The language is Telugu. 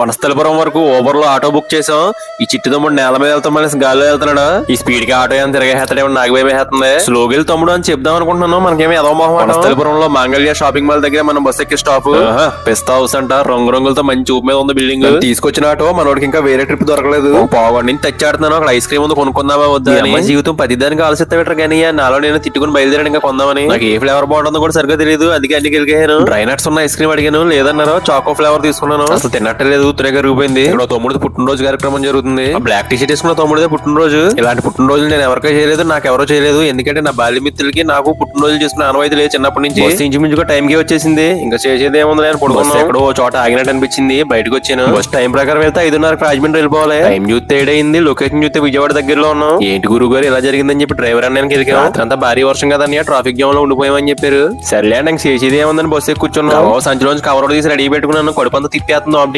వనస్థలపురం వరకు ఓవర్లో ఆటో బుక్ చేసాం ఈ చిట్టి తమ్ముడు నేల మీద వెళ్తాం మళ్ళీ గాలిలో వెళ్తున్నాడు. ఈ స్పీడ్కి ఆటో ఏమైనా తిరగేస్తాడేమో నాకు భయం వేస్తుంది స్లోగా వెళ్ళి తమ్ముడు అని చెప్దాం అనుకుంటున్నాను. మనకేమి ఎదో మొహం వనస్థలపురంలో మాంగళ్య షాపింగ్ మాల్ దగ్గర మనం బస్ ఎక్కి స్టాప్ పిస్తా హౌస్ అంట. రంగు రంగులతో మంచి చూపు మీద ఉంది బిల్డింగ్ తీసుకొచ్చిన ఆటో మనోడికి ఇంకా వేరే ట్రిప్ దొరకలేదు. పావు నుంచి తెచ్చాడుతున్నాను. అక్కడ ఐస్ క్రీమ్ ఉంది కొనుక్కుందామా వద్దా జీవితం పదిదానికి ఆలోచిస్తా పెట్టరు కానీ నాలో నేను తిట్టుకుని బయలుదేరాను ఇంకా కొందామని. నాకు ఏ ఫ్లేవర్ బాగుంటుందో కూడా సరిగ్గా తెలియదు. అందుకే అన్ని గెలిగాను డ్రై నట్స్ ఉన్న ఐస్ క్రీమ్ అడిగాను. లేదన్నారు చాకో ఫ్లేవర్ తీసుకున్నాను. అసలు తిన్నట్టు లేదు తురే కరిగిపోయింది ఇక్కడ తమ్ముడు పుట్టినరోజు కార్యక్రమం జరుగుతుంది. బ్లాక్ టీ షర్ట్ వేసుకున్న తమ్ముడిదే పుట్టినరోజు. ఇలాంటి పుట్టినరోజు నేను ఎవరికీ చేయలేదు నాకు ఎవరో చేయలేదు. ఎందుకంటే నా బాల్య మిత్రులకి నాకు పుట్టినరోజు చేసుకున్న అనువైతే లేదు చిన్నప్పటి నుంచి. ఇంచుమించుగా టైం కి వచ్చేసింది. ఇంకా చేసేది ఏముంది నేను పడుకున్నాను ఎక్కడో ఓ చోట ఆగినట్టు అనిపించింది. బయటకు వచ్చాను. బస్ టైం ప్రకారం వెళ్తే ఐదున్నరకు రాజమండ్రి వెళ్ళిపోవాలి. టైం చూస్తే ఏడైంది లొకేషన్ చూస్తే విజయవాడ దగ్గరలో ఉన్నాం. ఏంటి గురువు గారు ఇలా జరిగిందని చెప్పి డ్రైవర్ అన్నానికి ఎదిగాం రాత్రంతా భారీ వర్షం కదా అన్నయ్య ట్రాఫిక్ జామ్లో ఉండిపోయామని చెప్పారు. సర్లే నాకు చేసేది ఏముందని బస్సు ఎక్కి కూర్చున్నాం. ఓ సంచిలోంచి కవర్ తీసి రెడీ పెట్టుకున్నాను. కడుపంతా తిప్పేస్తుంది వామిటింగ్